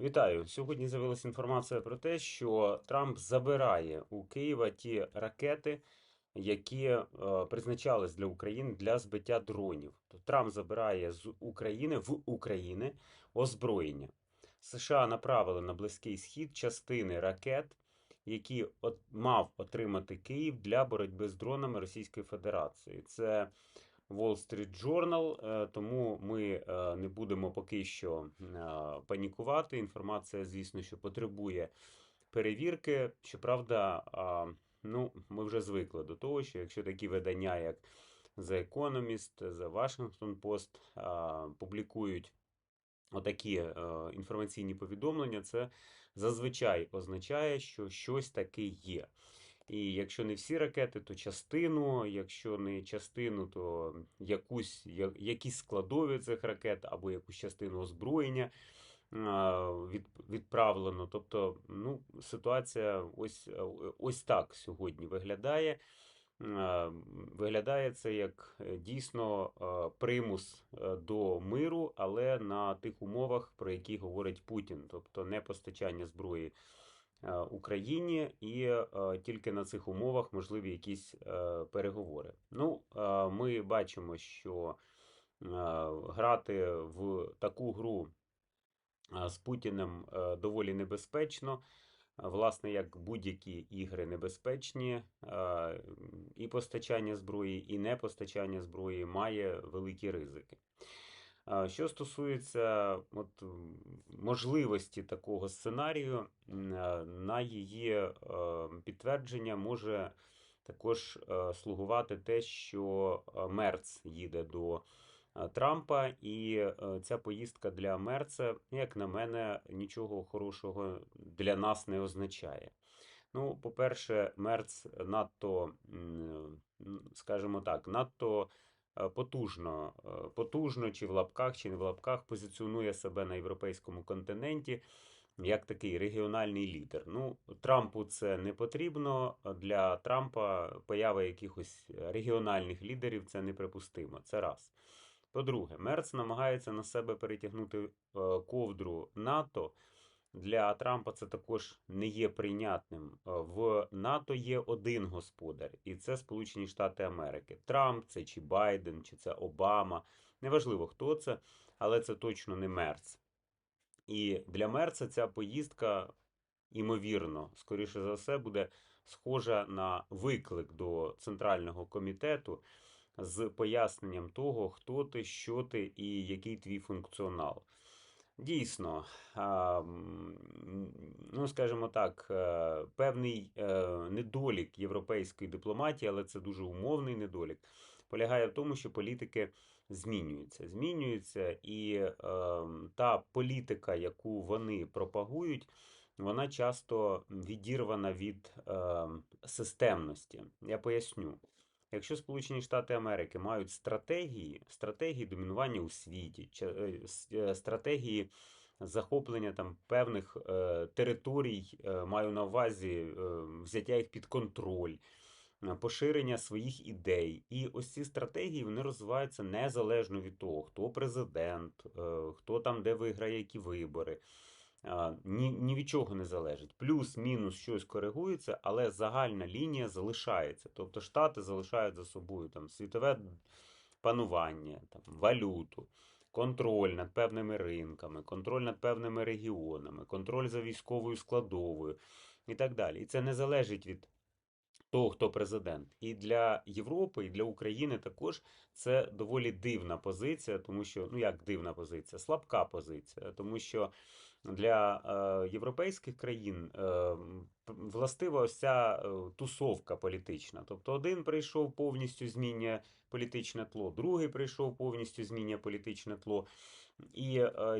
Вітаю! Сьогодні з'явилася інформація про те, що Трамп забирає у Києва ті ракети, які е, призначались для України для збиття дронів. Тобто Трамп забирає з України в України озброєння. США направили на Близький Схід частини ракет, які от, мав отримати Київ для боротьби з дронами Російської Федерації. Це Wall Street Journal, е, тому ми е, не будемо поки що е, панікувати. Інформація, звісно, що потребує перевірки. Щоправда, ну, ми вже звикли до того, що якщо такі видання, як The Economist, The Washington Post публікують отакі інформаційні повідомлення, це зазвичай означає, що щось таке є. І якщо не всі ракети, то частину, якщо не частину, то якусь, якісь складові цих ракет або якусь частину озброєння від, відправлено. Тобто, ну, ситуація ось, ось так сьогодні виглядає. Виглядає це як е, дійсно примус е, до миру, але на тих умовах, про які говорить Путін, тобто не постачання зброї. Е, Україні, і е, тільки на цих умовах можливі якісь е, переговори. Ну, ми бачимо, що грати в таку гру з Путіним доволі небезпечно. Власне, як будь-які ігри небезпечні, і постачання зброї, і непостачання зброї має великі ризики. Що стосується от, можливості такого сценарію, на її е, підтвердження може також е, слугувати те, що е, Мерц їде до Трампа, і ця поїздка для Мерца, як на мене, нічого хорошого для нас не означає. Ну, по-перше, Мерц надто, скажімо так, надто. Е, потужно, е, потужно, чи в лапках, чи не в лапках, позиціонує себе на європейському континенті як такий регіональний лідер. Ну, Трампу це не потрібно. Для Трампа поява якихось регіональних лідерів це неприпустимо. Це раз. По-друге, Мерц намагається на себе перетягнути е, ковдру НАТО. Для Трампа це також не є прийнятним. Е, в НАТО є один господар, і це Сполучені Штати Америки. Трамп, це чи Байден, чи це Обама. Неважливо, хто це, але це точно не Мерц. І для Мерца ця поїздка, імовірно, скоріше за все, буде схожа на виклик до центрального комітету з поясненням того, хто ти, що ти і який твій функціонал. Дійсно, ну скажімо так, е, певний е, недолік європейської дипломатії, але це дуже умовний недолік, полягає в тому, що політики змінюються. Змінюються, і ем, та політика, яку вони пропагують, вона часто відірвана від ем, системності. Я поясню. Якщо Сполучені Штати Америки мають стратегії, стратегії домінування у світі, е, е, стратегії захоплення там певних е, територій, е, маю на увазі е, взяття їх під контроль, поширення своїх ідей. І ось ці стратегії вони розвиваються незалежно від того, хто президент, е, хто там де виграє які вибори ні, ні від чого не залежить. Плюс-мінус щось коригується, але загальна лінія залишається. Тобто Штати залишають за собою там світове панування, там, валюту, контроль над певними ринками, контроль над певними регіонами, контроль за військовою складовою і так далі. І це не залежить від. Того, хто президент, і для Європи, і для України також це доволі дивна позиція, тому що ну як дивна позиція, слабка позиція, тому що для е, європейських країн е, властива ось ця е, тусовка політична. Тобто один прийшов повністю змінює політичне тло, другий прийшов повністю змінює політичне тло. І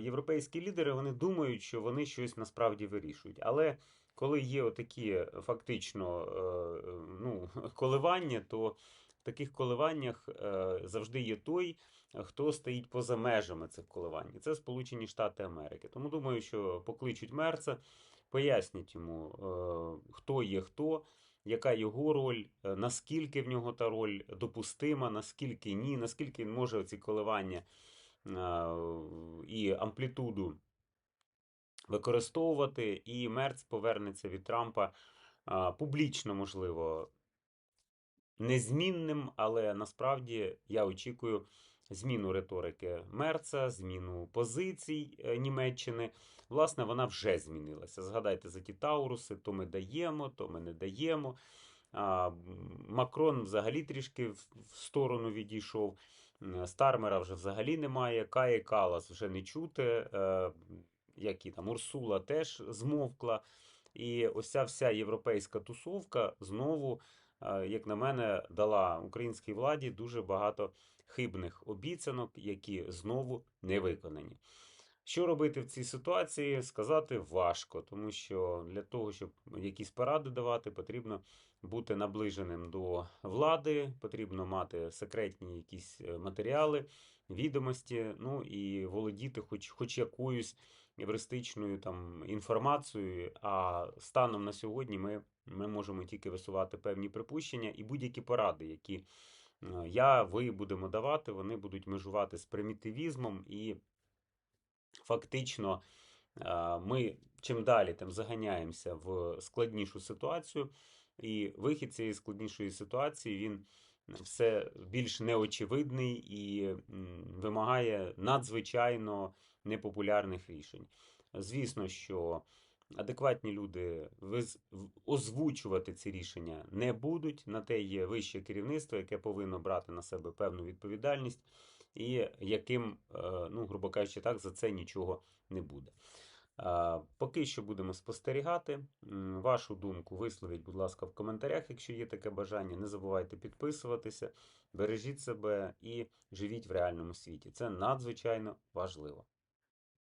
європейські лідери вони думають, що вони щось насправді вирішують. Але коли є отакі фактично ну, коливання, то таких коливаннях е, завжди є той хто стоїть поза межами цих коливань. І це Сполучені Штати Америки. Тому думаю, що покличуть Мерца, пояснять йому, е, хто є хто. Яка його роль, е, наскільки в нього та роль допустима, наскільки ні, наскільки він може ці коливання і амплітуду використовувати, і Мерц повернеться від Трампа публічно, можливо, незмінним, але насправді я очікую зміну риторики Мерца, зміну позицій е, Німеччини. Власне, вона вже змінилася. Згадайте за ті Тауруси, то ми даємо, то ми не даємо. Макрон взагалі трішки в сторону відійшов. Стармера вже взагалі немає. Кає Калас вже не чути. е, Які там Урсула теж змовкла. І ось ця вся європейська тусовка знову, як на мене, дала українській владі дуже багато хибних обіцянок, які знову не виконані. Що робити в цій ситуації, сказати важко, тому що для того, щоб якісь поради давати, потрібно бути наближеним до влади, потрібно мати секретні якісь е, матеріали, відомості, ну і володіти хоч, хоч якоюсь евристичною там інформацією. А станом на сьогодні ми, ми можемо тільки висувати певні припущення і будь-які поради, які е, я, ви будемо давати, вони будуть межувати з примітивізмом і фактично е, ми чим далі, тим заганяємося в складнішу ситуацію, і вихід цієї складнішої ситуації він все більш неочевидний і вимагає надзвичайно непопулярних рішень. Звісно, що адекватні люди озвучувати ці рішення не будуть. На те є вище керівництво, яке повинно брати на себе певну відповідальність, і яким, е, ну, грубо кажучи, так, за це нічого не буде. Поки що будемо спостерігати. Вашу думку висловіть, будь ласка, в коментарях, якщо є таке бажання. Не забувайте підписуватися, бережіть себе і живіть в реальному світі. Це надзвичайно важливо.